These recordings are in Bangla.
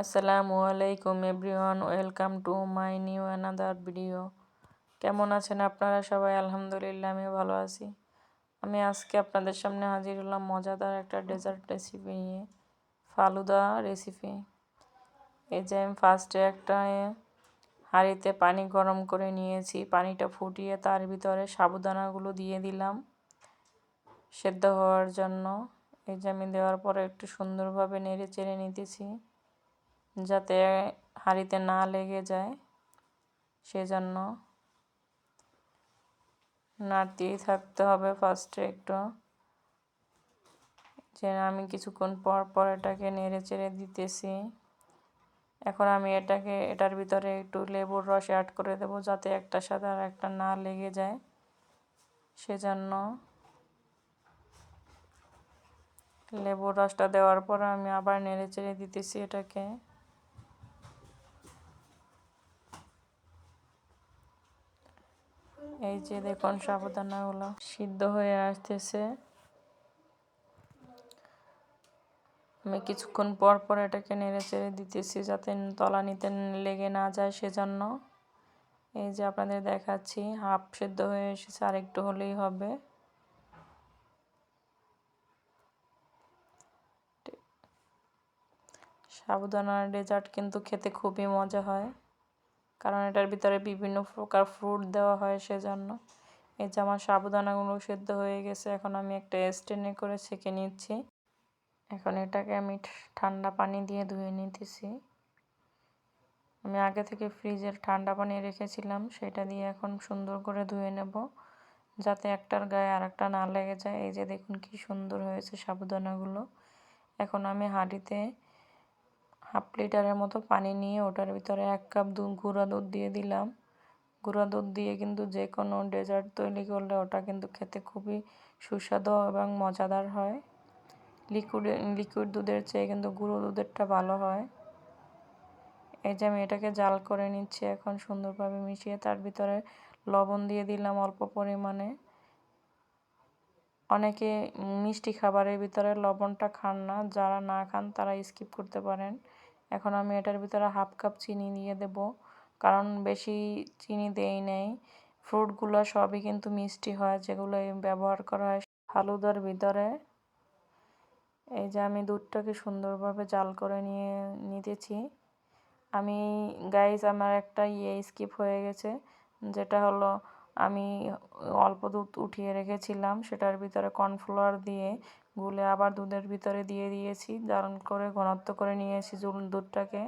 আসসালামু আলাইকুম everyone, welcome to my new another video. কেমন আছেন আপনারা সবাই? আলহামদুলিল্লাহ আমি ভালো আছি। আমি আজকে আপনাদের সামনে হাজির হলাম মজাদার একটা ডেজার্ট রেসিপি নিয়ে, ফালুদা রেসিপি এই যে আমি ফার্স্টে একটা হাঁড়িতে পানি গরম করে নিয়েছি, পানিটা ফুটিয়ে তার ভিতরে সাবুদানাগুলো দিয়ে দিলাম সেদ্ধ হওয়ার জন্য। এই যে আমি দেওয়ার পরে একটু সুন্দরভাবে নেড়ে চেড়ে নিতেছি। যাতে হাঁড়িতে না লেগে যায়, সেজন্য নাড়তেই থাকতে হবে ফার্স্টে একটু। যে আমি কিছুক্ষণ পর পর এটাকে নেড়ে চেড়ে দিতেছি। এখন আমি এটাকে, এটার ভিতরে একটু লেবুর রস অ্যাড করে দেব যাতে একটা সাথে আর একটা না লেগে যায়। সেজন্য লেবুর রসটা দেওয়ার পর আমি আবার নেড়ে চেড়ে দিতেছি এটাকে। এই যে দেখুন সাবধানাগুলো সিদ্ধ হয়ে আসতেছে। আমি কিছুক্ষণ পর পর এটাকে নেড়ে চেড়ে দিতেছি যাতে তলানিতে লেগে না যায় সেজন্য। এই যে আপনাদের দেখাচ্ছি, হাফ সেদ্ধ হয়ে এসেছে আর একটু হলেই হবে। সাবুদানার ডেজার্ট কিন্তু খেতে খুবই মজা হয়। কারণ এটার ভিতরে বিভিন্ন প্রকার ফ্রুট দেওয়া হয় সেজন্য। এই যে আমার সাবুদানাগুলো সেদ্ধ হয়ে গেছে, এখন আমি একটা স্টেনে করে ছেঁকে নিচ্ছি। এখন এটাকে আমি ঠান্ডা পানি দিয়ে ধুয়ে নিতেছি। আমি আগে থেকে ফ্রিজের ঠান্ডা পানি রেখেছিলাম, সেটা দিয়ে এখন সুন্দর করে ধুয়ে নেব, যাতে একটার গায়ে আর একটা না লেগে যায়। এই যে দেখুন কি সুন্দর হয়েছে সাবুদানাগুলো। এখন আমি হাঁড়িতে হাফ লিটারের মতো পানি নিয়ে ওটার ভিতরে এক কাপ দুধ গুঁড়া দুধ দিয়ে দিলাম। গুঁড়া দুধ দিয়ে কিন্তু যে কোনো ডেজার্ট তৈরি করলে ওটা কিন্তু খেতে খুবই সুস্বাদু এবং মজাদার হয়। লিকুইড লিকুইড দুধের চেয়ে কিন্তু গুঁড়ো দুধেরটা ভালো হয়। এই যে আমি এটাকে জাল করে নিচ্ছি এখন সুন্দরভাবে মিশিয়ে তার ভিতরে লবণ দিয়ে দিলাম অল্প পরিমাণে। অনেকে মিষ্টি খাবারের ভিতরে লবণটা খান না, যারা না খান তারা স্কিপ করতে পারেন। এখন আমি এটার ভিতরে হাফ কাপ চিনি দিয়ে দেব। কারণ বেশি চিনি দেই নেই। ফ্রুটগুলো সবই কিন্তু মিষ্টি হয়, যেগুলো ব্যবহার করা হয় ফালুদার ভিতরে। এই যে আমি দুধটাকে সুন্দরভাবে জাল করে নিয়ে নিতেছি। আমি গাইজ আমার একটা ইয়ে স্কিপ হয়ে গেছে, যেটা হলো আমি অল্প দুধ উঠিয়ে রেখেছিলাম, সেটার ভিতরে কর্নফ্লাওয়ার দিয়ে গুলে আবার দুধের ভিতরে দিয়ে দিয়েছি। জাল করে ঘনত্ব করে নিয়েছি দুধটাকে।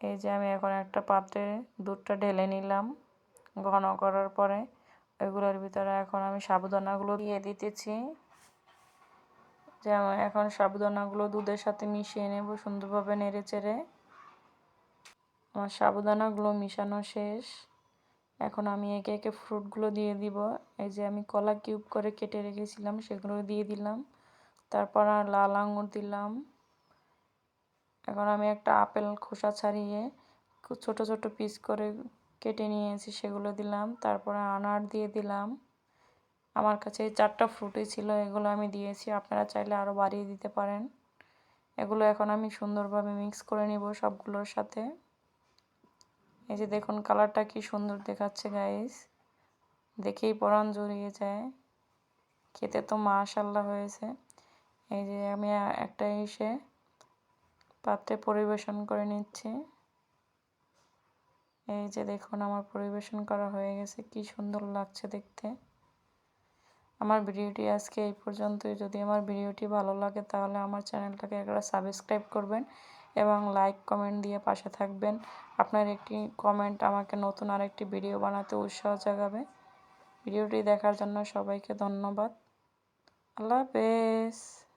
এই যে আমি এখন একটা পাত্রে দুধটা ঢেলে নিলাম ঘন করার পরে। ওইগুলোর ভিতরে এখন আমি সাবুদানাগুলো দিয়ে দিতেছি। যেমন এখন সাবুদানাগুলো দুধের সাথে মিশিয়ে নেব সুন্দরভাবে নেড়ে চেড়ে। আমার সাবুদানাগুলো মিশানো শেষ। এখন আমি একে একে ফ্রুটগুলো দিয়ে দিব। এই যে আমি কলা কিউব করে কেটে রেখেছিলাম, সেগুলো দিয়ে দিলাম। তারপর আর লাল আঙুর দিলাম। এখন আমি একটা আপেল খোসা ছাড়িয়ে ছোটো ছোটো পিস করে কেটে নিয়েছি, সেগুলো দিলাম। তারপরে আনার দিয়ে দিলাম। আমার কাছে চারটা ফ্রুটই ছিল, এগুলো আমি দিয়েছি। আপনারা চাইলে আরও বাড়িয়ে দিতে পারেন। এগুলো এখন আমি সুন্দরভাবে মিক্স করে নিব সবগুলোর সাথে। এই যে দেখুন কালারটা কি সুন্দর দেখাচ্ছে গাইস দেখেই পরাণ জড়িয়ে যায়। খেতে তো মাশাল্লাহ হয়েছে। এই যে আমি একটা এসে পাত্রে পরিবেশন করে নিচ্ছি। এই যে দেখুন আমার পরিবেশন করা হয়ে গেছে। কি সুন্দর লাগছে দেখতে। আমার ভিডিওটি আজকে এই পর্যন্তই। যদি আমার ভিডিওটি ভালো লাগে তাহলে আমার চ্যানেলটাকে একটা সাবস্ক্রাইব করবেন। এবং লাইক কমেন্ট দিয়ে পাশে থাকবেন। আপনার একটি কমেন্ট আমাকে নতুন আরেকটি ভিডিও বানাতে উৎসাহ জাগাবে। ভিডিওটি দেখার জন্য সবাইকে ধন্যবাদ। আল্লাহ হাফেজ।